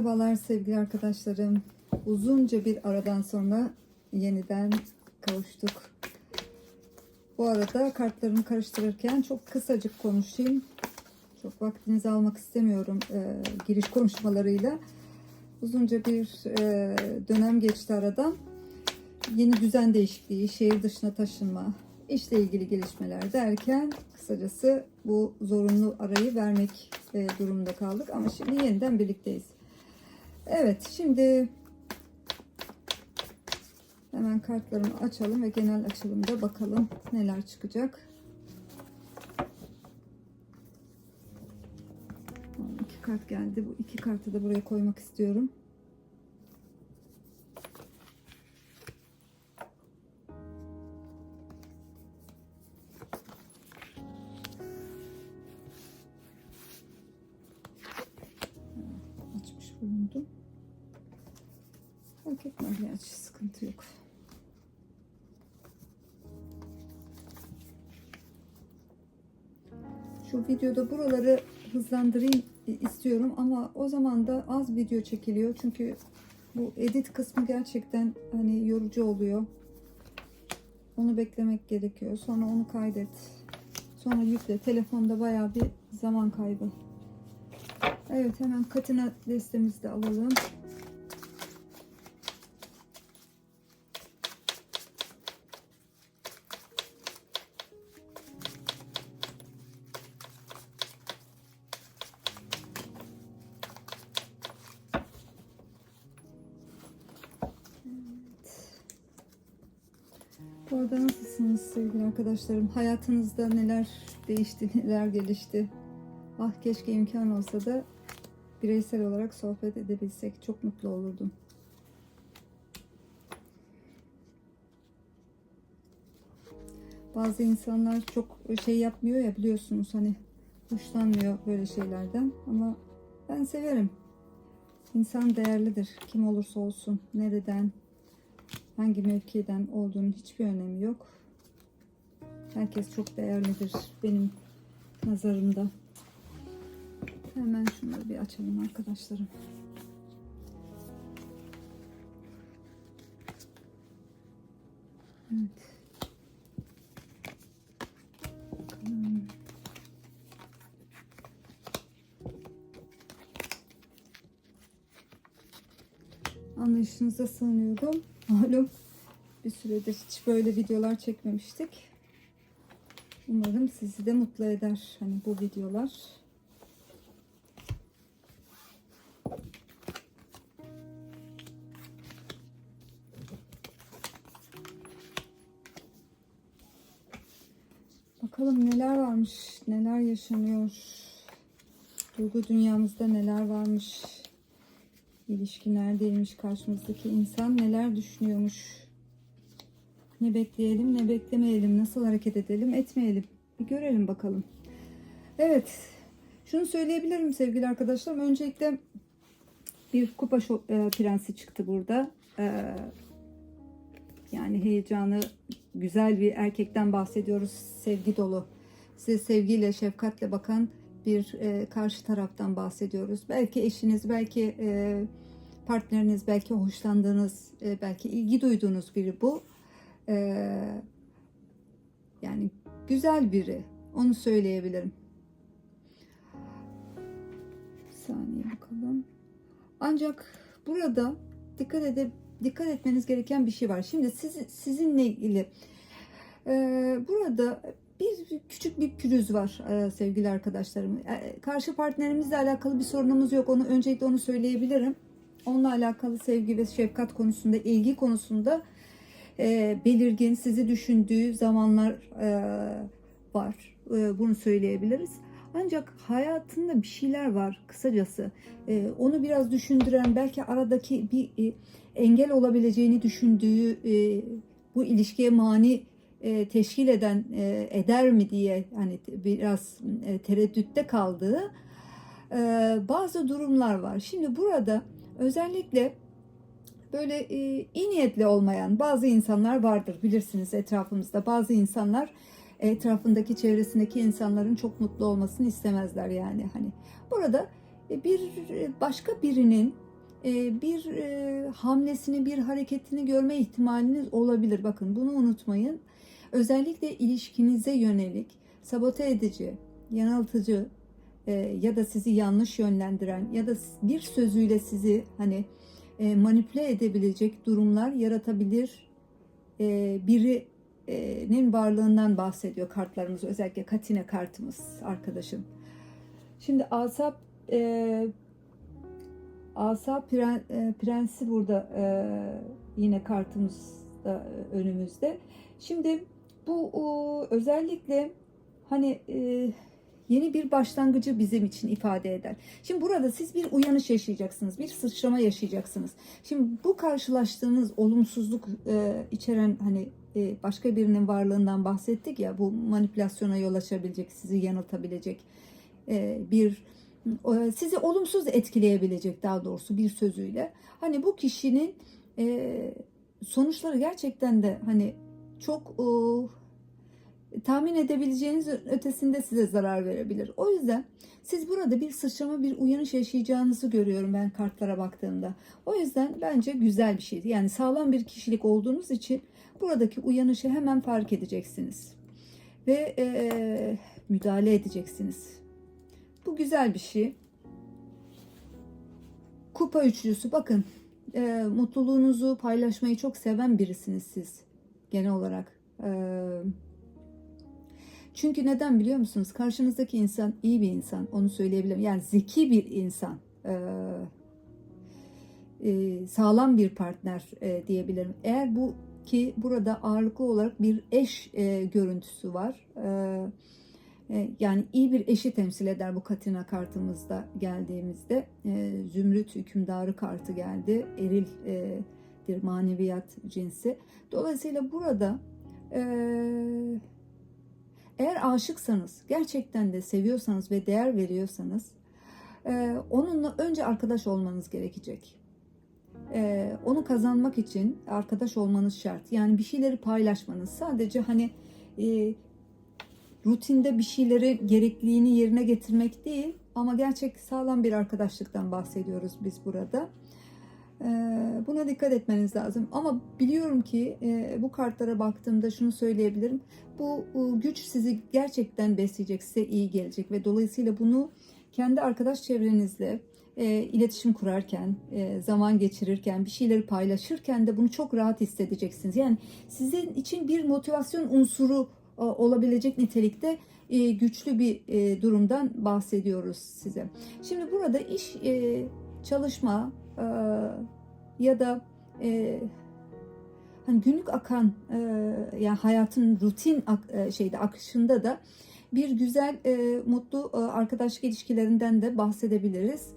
Merhabalar sevgili arkadaşlarım. Uzunca bir aradan sonra yeniden kavuştuk. Bu arada kartlarımı karıştırırken çok kısacık konuşayım. Çok vaktinizi almak istemiyorum e, giriş konuşmalarıyla. Uzunca bir e, dönem geçti aradan. Yeni düzen değişikliği, şehir dışına taşınma, işle ilgili gelişmeler derken kısacası bu zorunlu arayı vermek e, durumunda kaldık. Ama şimdi yeniden birlikteyiz. Evet şimdi hemen kartlarımı açalım ve genel açılımda bakalım neler çıkacak. İki kart geldi. Bu iki kartı da buraya koymak istiyorum. Şu videoda buraları hızlandırayım istiyorum ama o zaman da az video çekiliyor çünkü bu edit kısmı gerçekten hani yorucu oluyor. Onu beklemek gerekiyor. Sonra onu kaydet. Sonra yükle. Telefonda bayağı bir zaman kaybı. Evet hemen katina destemizi de alalım. Bu arada nasılsınız sevgili arkadaşlarım? Hayatınızda neler değişti, neler gelişti? Ah keşke imkan olsa da bireysel olarak sohbet edebilsek. Çok mutlu olurdum. Bazı insanlar çok şey yapmıyor ya biliyorsunuz hani hoşlanmıyor böyle şeylerden ama ben severim. İnsan değerlidir. Kim olursa olsun, nereden, hangi mevkiden olduğunun hiçbir önemi yok. Herkes çok değerlidir benim nazarımda. Hemen şunları bir açalım arkadaşlarım. Evet. Anlayışınıza sığınıyorum. Malum bir süredir hiç böyle videolar çekmemiştik. Umarım sizi de mutlu eder hani bu videolar. Bakalım neler varmış, neler yaşanıyor. Duygu dünyamızda neler varmış. İlişki neredeymiş karşımızdaki insan neler düşünüyormuş. Ne bekleyelim ne beklemeyelim. Nasıl hareket edelim etmeyelim. Bir görelim bakalım. Evet. Şunu söyleyebilirim sevgili arkadaşlarım. Öncelikle bir kupa e, prensi çıktı burada. E, yani heyecanı güzel bir erkekten bahsediyoruz. Sevgi dolu. Size sevgiyle, şefkatle bakan bir e, karşı taraftan bahsediyoruz. Belki eşiniz, belki e, partneriniz, belki hoşlandığınız, e, belki ilgi duyduğunuz biri bu. E, yani güzel biri. Onu söyleyebilirim. Bir saniye bakalım. Ancak burada dikkat edip dikkat etmeniz gereken bir şey var. Şimdi siz, sizinle ilgili e, burada bir küçük bir pürüz var e, sevgili arkadaşlarım. E, karşı partnerimizle alakalı bir sorunumuz yok. Onu öncelikle onu söyleyebilirim. Onunla alakalı sevgi ve şefkat konusunda, ilgi konusunda e, belirgin, sizi düşündüğü zamanlar e, var. Bunu söyleyebiliriz. Ancak hayatında bir şeyler var kısacası. Onu biraz düşündüren, belki aradaki bir engel olabileceğini düşündüğü, bu ilişkiye mani e, teşkil eden e, eder mi diye hani biraz e, tereddütte kaldığı bazı durumlar var. Şimdi burada özellikle böyle iyi niyetli olmayan bazı insanlar vardır bilirsiniz etrafımızda. Bazı insanlar etrafındaki çevresindeki insanların çok mutlu olmasını istemezler yani hani. Burada bir başka birinin bir hamlesini, bir hareketini görme ihtimaliniz olabilir. Bakın bunu unutmayın. Özellikle ilişkinize yönelik sabote edici, yanıltıcı e, ya da sizi yanlış yönlendiren ya da bir sözüyle sizi hani e, manipüle edebilecek durumlar yaratabilir e, birinin varlığından bahsediyor kartlarımız özellikle Katine kartımız arkadaşım. Şimdi asap e, asa pren, e, prensi burada e, yine kartımızda e, önümüzde. Şimdi bu özellikle hani e, yeni bir başlangıcı bizim için ifade eder. Şimdi burada siz bir uyanış yaşayacaksınız, bir sıçrama yaşayacaksınız. Şimdi bu karşılaştığınız olumsuzluk e, içeren hani e, başka birinin varlığından bahsettik ya bu manipülasyona yol açabilecek, sizi yanıltabilecek bir sizi olumsuz etkileyebilecek daha doğrusu bir sözüyle. Hani bu kişinin sonuçları gerçekten de hani çok e, tahmin edebileceğiniz ötesinde size zarar verebilir. O yüzden siz burada bir sıçrama, bir uyanış yaşayacağınızı görüyorum ben kartlara baktığımda. O yüzden bence güzel bir şeydi. Yani sağlam bir kişilik olduğunuz için buradaki uyanışı hemen fark edeceksiniz. Ve e, müdahale edeceksiniz. Bu güzel bir şey. Kupa üçlüsü bakın e, mutluluğunuzu paylaşmayı çok seven birisiniz siz genel olarak. Çünkü neden biliyor musunuz? Karşınızdaki insan iyi bir insan. Onu söyleyebilirim. Yani zeki bir insan. Sağlam bir partner diyebilirim. Eğer bu ki burada ağırlıklı olarak bir eş görüntüsü var. E, yani iyi bir eşi temsil eder bu Katina kartımızda geldiğimizde. Zümrüt hükümdarı kartı geldi. Eril e, bir maneviyat cinsi. Dolayısıyla burada eğer aşıksanız, gerçekten de seviyorsanız ve değer veriyorsanız onunla önce arkadaş olmanız gerekecek. Onu kazanmak için arkadaş olmanız şart. Yani bir şeyleri paylaşmanız. Sadece hani rutinde bir şeyleri gerekliliğini yerine getirmek değil ama gerçek sağlam bir arkadaşlıktan bahsediyoruz biz burada. Ee, buna dikkat etmeniz lazım. Ama biliyorum ki e, bu kartlara baktığımda şunu söyleyebilirim. Bu güç sizi gerçekten besleyecek, size iyi gelecek ve dolayısıyla bunu kendi arkadaş çevrenizle e, iletişim kurarken, e, zaman geçirirken, bir şeyleri paylaşırken de bunu çok rahat hissedeceksiniz. Yani sizin için bir motivasyon unsuru olabilecek nitelikte güçlü bir durumdan bahsediyoruz size. Şimdi burada iş, çalışma ya da hani günlük akan yani hayatın rutin şeyde akışında da bir güzel mutlu arkadaşlık ilişkilerinden de bahsedebiliriz.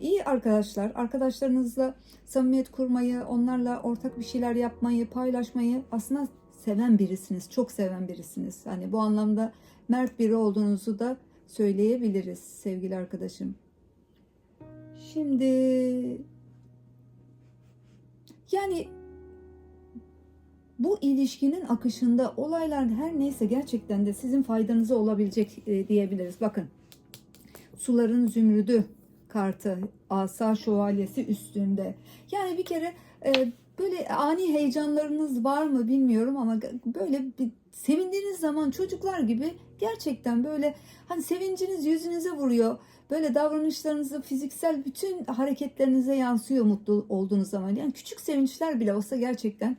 İyi arkadaşlar, arkadaşlarınızla samimiyet kurmayı, onlarla ortak bir şeyler yapmayı, paylaşmayı aslında seven birisiniz, çok seven birisiniz. Hani bu anlamda mert biri olduğunuzu da söyleyebiliriz sevgili arkadaşım. Şimdi yani bu ilişkinin akışında olaylar her neyse gerçekten de sizin faydanıza olabilecek e, diyebiliriz. Bakın suların zümrüdü kartı asa şövalyesi üstünde. Yani bir kere e, Böyle ani heyecanlarınız var mı bilmiyorum ama böyle bir sevindiğiniz zaman çocuklar gibi gerçekten böyle hani sevinciniz yüzünüze vuruyor. Böyle davranışlarınızı, fiziksel bütün hareketlerinize yansıyor mutlu olduğunuz zaman. Yani küçük sevinçler bile olsa gerçekten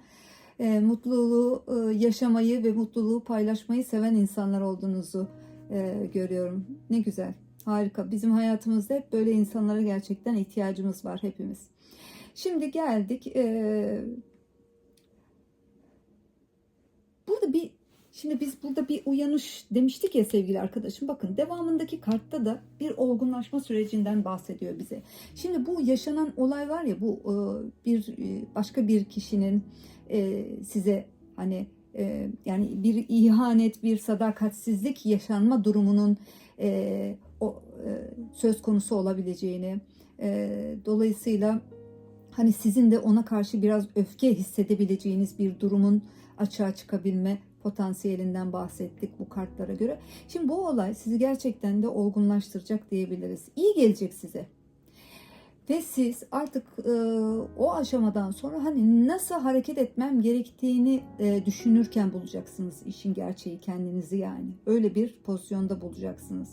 e, mutluluğu e, yaşamayı ve mutluluğu paylaşmayı seven insanlar olduğunuzu e, görüyorum. Ne güzel, harika. Bizim hayatımızda hep böyle insanlara gerçekten ihtiyacımız var hepimiz. Şimdi geldik. Ee, burada bir Şimdi biz burada bir uyanış demiştik ya sevgili arkadaşım. Bakın devamındaki kartta da bir olgunlaşma sürecinden bahsediyor bize. Şimdi bu yaşanan olay var ya bu e, bir e, başka bir kişinin e, size hani yani bir ihanet, bir sadakatsizlik yaşanma durumunun söz konusu olabileceğini dolayısıyla hani sizin de ona karşı biraz öfke hissedebileceğiniz bir durumun açığa çıkabilme potansiyelinden bahsettik bu kartlara göre. Şimdi bu olay sizi gerçekten de olgunlaştıracak diyebiliriz. İyi gelecek size. Ve siz artık e, o aşamadan sonra hani nasıl hareket etmem gerektiğini e, düşünürken bulacaksınız işin gerçeği kendinizi yani. Öyle bir pozisyonda bulacaksınız.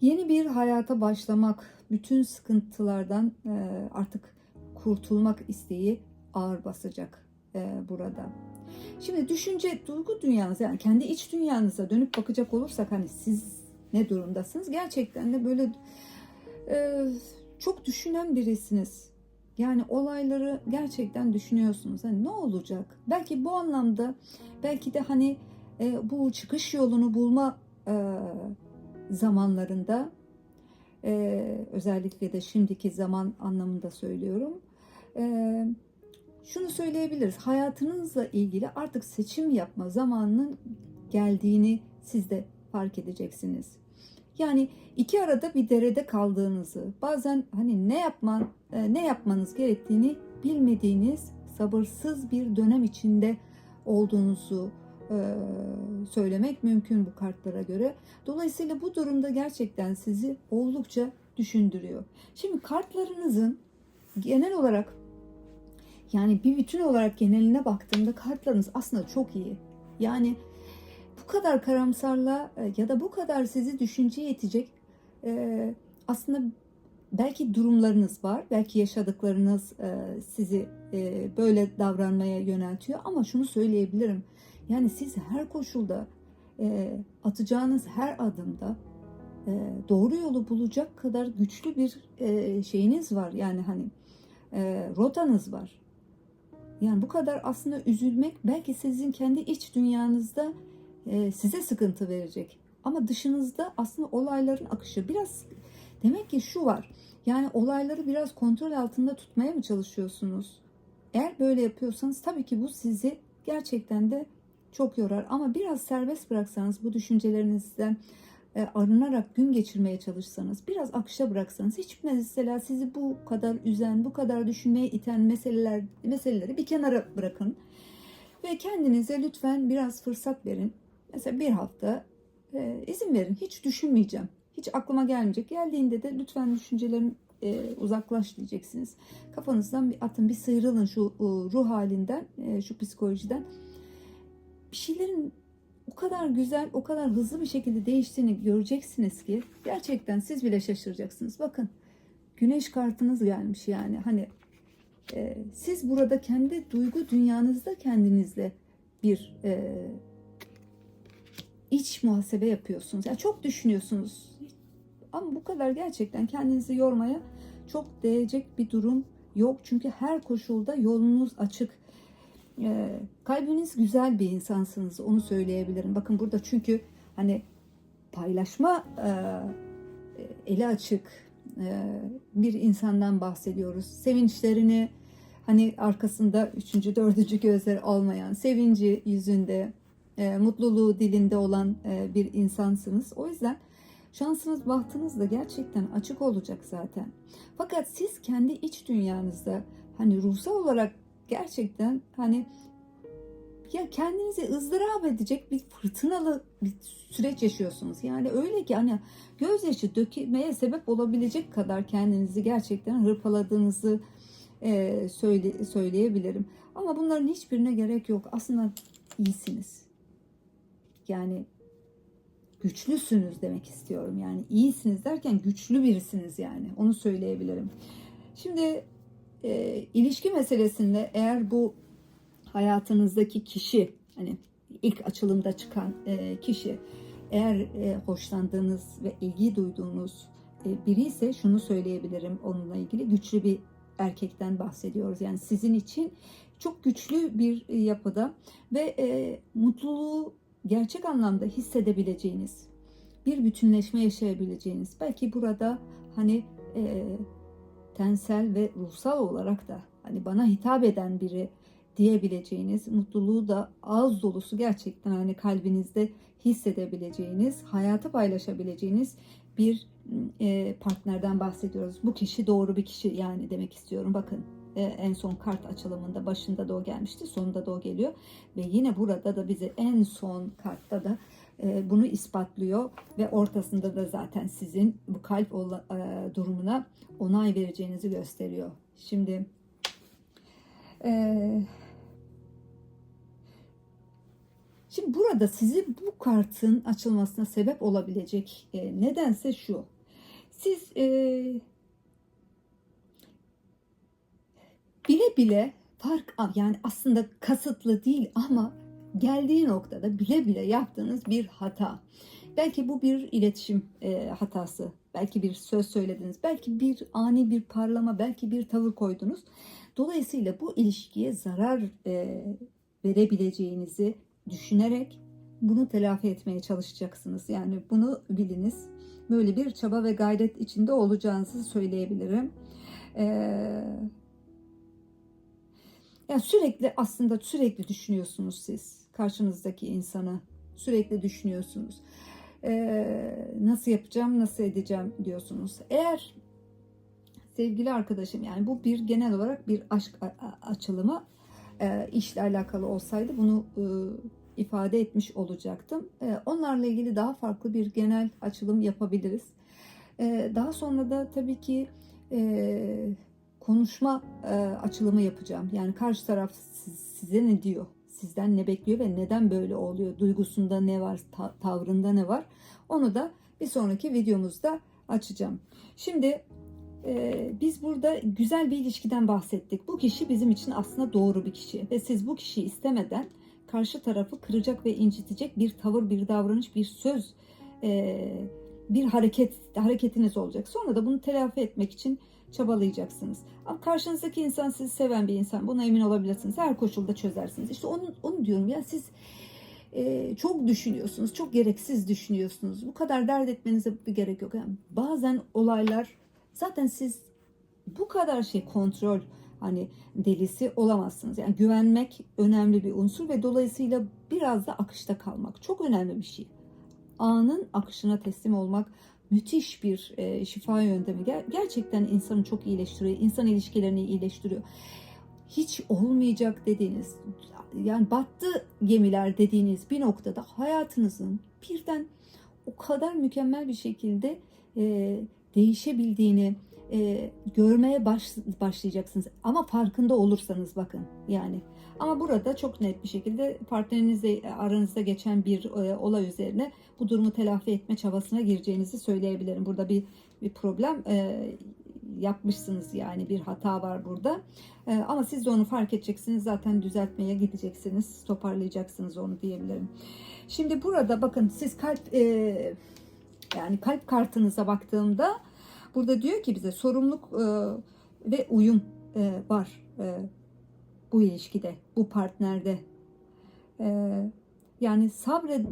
Yeni bir hayata başlamak, bütün sıkıntılardan e, artık kurtulmak isteği ağır basacak e, burada. Şimdi düşünce, duygu dünyanız yani kendi iç dünyanıza dönüp bakacak olursak hani siz ne durumdasınız? Gerçekten de böyle e, çok düşünen birisiniz. Yani olayları gerçekten düşünüyorsunuz. Hani ne olacak? Belki bu anlamda belki de hani e, bu çıkış yolunu bulma e, zamanlarında e, özellikle de şimdiki zaman anlamında söylüyorum. E, şunu söyleyebiliriz. Hayatınızla ilgili artık seçim yapma zamanının geldiğini siz de fark edeceksiniz. Yani iki arada bir derede kaldığınızı, bazen hani ne yapman e, ne yapmanız gerektiğini bilmediğiniz sabırsız bir dönem içinde olduğunuzu e, söylemek mümkün bu kartlara göre. Dolayısıyla bu durumda gerçekten sizi oldukça düşündürüyor. Şimdi kartlarınızın genel olarak yani bir bütün olarak geneline baktığımda kartlarınız aslında çok iyi. Yani bu kadar karamsarla e, ya da bu kadar sizi düşünceye itecek e, aslında belki durumlarınız var. Belki yaşadıklarınız e, sizi böyle davranmaya yöneltiyor. Ama şunu söyleyebilirim. Yani siz her koşulda atacağınız her adımda doğru yolu bulacak kadar güçlü bir şeyiniz var. Yani hani rotanız var. Yani bu kadar aslında üzülmek belki sizin kendi iç dünyanızda e, size sıkıntı verecek. Ama dışınızda aslında olayların akışı biraz demek ki şu var. Yani olayları biraz kontrol altında tutmaya mı çalışıyorsunuz? Eğer böyle yapıyorsanız tabii ki bu sizi gerçekten de çok yorar. Ama biraz serbest bıraksanız bu düşüncelerinizden arınarak gün geçirmeye çalışsanız, biraz akışa bıraksanız, hiç mesela sizi bu kadar üzen, bu kadar düşünmeye iten meseleler meseleleri bir kenara bırakın ve kendinize lütfen biraz fırsat verin. Mesela bir hafta e, izin verin. Hiç düşünmeyeceğim. Hiç aklıma gelmeyecek. Geldiğinde de lütfen düşüncelerim e, uzaklaş diyeceksiniz. Kafanızdan bir atın, bir sıyrılın şu e, ruh halinden, e, şu psikolojiden. Bir şeylerin o kadar güzel, o kadar hızlı bir şekilde değiştiğini göreceksiniz ki gerçekten siz bile şaşıracaksınız. Bakın güneş kartınız gelmiş yani. Hani e, siz burada kendi duygu dünyanızda kendinizle bir e, iç muhasebe yapıyorsunuz. Yani çok düşünüyorsunuz. Ama bu kadar gerçekten kendinizi yormaya çok değecek bir durum yok. Çünkü her koşulda yolunuz açık. Ee, kalbiniz güzel bir insansınız. Onu söyleyebilirim. Bakın burada çünkü hani paylaşma e, eli açık e, bir insandan bahsediyoruz. Sevinçlerini hani arkasında üçüncü, dördüncü gözleri olmayan, sevinci yüzünde, e, mutluluğu dilinde olan e, bir insansınız. O yüzden şansınız, bahtınız da gerçekten açık olacak zaten. Fakat siz kendi iç dünyanızda hani ruhsal olarak gerçekten hani ya kendinizi ızdırap edecek bir fırtınalı bir süreç yaşıyorsunuz. Yani öyle ki hani gözyaşı dökmeye sebep olabilecek kadar kendinizi gerçekten hırpaladığınızı e, söyle, söyleyebilirim. Ama bunların hiçbirine gerek yok. Aslında iyisiniz. Yani güçlüsünüz demek istiyorum. Yani iyisiniz derken güçlü birisiniz yani. Onu söyleyebilirim. Şimdi e, ilişki meselesinde eğer bu hayatınızdaki kişi hani ilk açılımda çıkan e, kişi eğer e, hoşlandığınız ve ilgi duyduğunuz e, biri ise şunu söyleyebilirim onunla ilgili güçlü bir erkekten bahsediyoruz. Yani sizin için çok güçlü bir yapıda ve e, mutluluğu gerçek anlamda hissedebileceğiniz, bir bütünleşme yaşayabileceğiniz, belki burada hani e, tensel ve ruhsal olarak da hani bana hitap eden biri diyebileceğiniz, mutluluğu da ağız dolusu gerçekten hani kalbinizde hissedebileceğiniz, hayatı paylaşabileceğiniz bir e, partnerden bahsediyoruz. Bu kişi doğru bir kişi yani demek istiyorum. Bakın e, en son kart açılımında başında da o gelmişti, sonunda da o geliyor ve yine burada da bize en son kartta da bunu ispatlıyor ve ortasında da zaten sizin bu kalp e, durumuna onay vereceğinizi gösteriyor. Şimdi e, Şimdi burada sizi bu kartın açılmasına sebep olabilecek e, nedense şu. Siz e, bile bile fark yani aslında kasıtlı değil ama geldiği noktada bile bile yaptığınız bir hata. Belki bu bir iletişim e, hatası. Belki bir söz söylediniz. Belki bir ani bir parlama. Belki bir tavır koydunuz. Dolayısıyla bu ilişkiye zarar e, verebileceğinizi düşünerek bunu telafi etmeye çalışacaksınız. Yani bunu biliniz. Böyle bir çaba ve gayret içinde olacağınızı söyleyebilirim. Ee, yani sürekli aslında sürekli düşünüyorsunuz siz karşınızdaki insanı sürekli düşünüyorsunuz. Ee, nasıl yapacağım, nasıl edeceğim diyorsunuz. Eğer sevgili arkadaşım yani bu bir genel olarak bir aşk açılımı e, işle alakalı olsaydı bunu e, ifade etmiş olacaktım. E, onlarla ilgili daha farklı bir genel açılım yapabiliriz. E, daha sonra da tabii ki e, konuşma e, açılımı yapacağım. Yani karşı taraf siz- size ne diyor, sizden ne bekliyor ve neden böyle oluyor, duygusunda ne var, ta- tavrında ne var, onu da bir sonraki videomuzda açacağım. Şimdi ee, biz burada güzel bir ilişkiden bahsettik. Bu kişi bizim için aslında doğru bir kişi ve siz bu kişiyi istemeden karşı tarafı kıracak ve incitecek bir tavır, bir davranış, bir söz, e, bir hareket hareketiniz olacak. Sonra da bunu telafi etmek için çabalayacaksınız. Ama karşınızdaki insan sizi seven bir insan. Buna emin olabilirsiniz. Her koşulda çözersiniz. İşte onu, onu diyorum ya siz e, çok düşünüyorsunuz. Çok gereksiz düşünüyorsunuz. Bu kadar dert etmenize bir gerek yok. Yani bazen olaylar Zaten siz bu kadar şey kontrol hani delisi olamazsınız. Yani güvenmek önemli bir unsur ve dolayısıyla biraz da akışta kalmak çok önemli bir şey. Anın akışına teslim olmak müthiş bir e, şifa yöntemi. Ger- gerçekten insanı çok iyileştiriyor. İnsan ilişkilerini iyileştiriyor. Hiç olmayacak dediğiniz yani battı gemiler dediğiniz bir noktada hayatınızın birden o kadar mükemmel bir şekilde e, değişebildiğini e, görmeye baş, başlayacaksınız. Ama farkında olursanız bakın yani. Ama burada çok net bir şekilde partnerinizle aranızda geçen bir e, olay üzerine bu durumu telafi etme çabasına gireceğinizi söyleyebilirim. Burada bir bir problem e, yapmışsınız yani bir hata var burada. E, ama siz de onu fark edeceksiniz. Zaten düzeltmeye gideceksiniz. Toparlayacaksınız onu diyebilirim. Şimdi burada bakın siz kalp e, yani kalp kartınıza baktığımda burada diyor ki bize sorumluluk e, ve uyum e, var e, bu ilişkide, bu partnerde. E, yani sabre,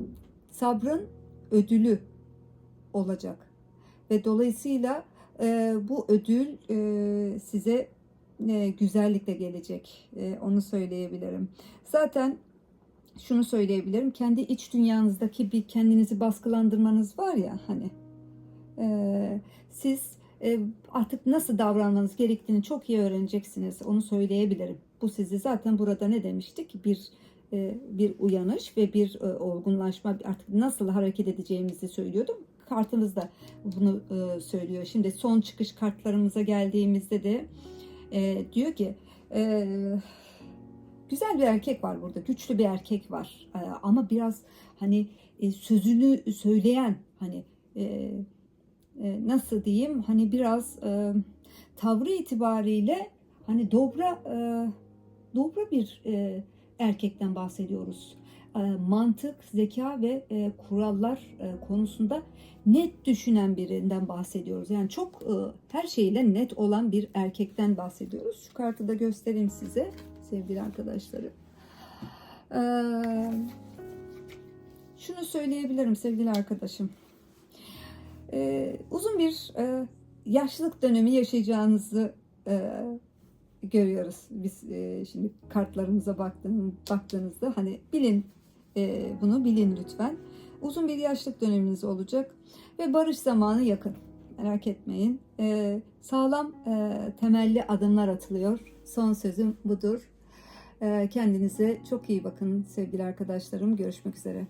sabrın ödülü olacak ve dolayısıyla e, bu ödül e, size e, güzellikle gelecek. E, onu söyleyebilirim. Zaten şunu söyleyebilirim. Kendi iç dünyanızdaki bir kendinizi baskılandırmanız var ya hani e, siz e, artık nasıl davranmanız gerektiğini çok iyi öğreneceksiniz. Onu söyleyebilirim. Bu sizi zaten burada ne demiştik? Bir e, bir uyanış ve bir e, olgunlaşma artık nasıl hareket edeceğimizi söylüyordum. Kartınız da bunu e, söylüyor. Şimdi son çıkış kartlarımıza geldiğimizde de diyor ki güzel bir erkek var burada. Güçlü bir erkek var. Ama biraz hani sözünü söyleyen hani nasıl diyeyim hani biraz tavrı itibariyle hani dobra dobra bir e, erkekten bahsediyoruz. E, mantık, zeka ve e, kurallar e, konusunda net düşünen birinden bahsediyoruz. Yani çok e, her şeyle net olan bir erkekten bahsediyoruz. Şu kartı da göstereyim size sevgili arkadaşlarım. E, şunu söyleyebilirim sevgili arkadaşım. E, uzun bir e, yaşlılık dönemi yaşayacağınızı e, görüyoruz. Biz e, şimdi kartlarımıza baktığım, baktığınızda hani bilin e, bunu bilin lütfen. Uzun bir yaşlılık döneminiz olacak ve barış zamanı yakın. Merak etmeyin. e, sağlam e, temelli adımlar atılıyor. Son sözüm budur. E, kendinize çok iyi bakın sevgili arkadaşlarım. Görüşmek üzere.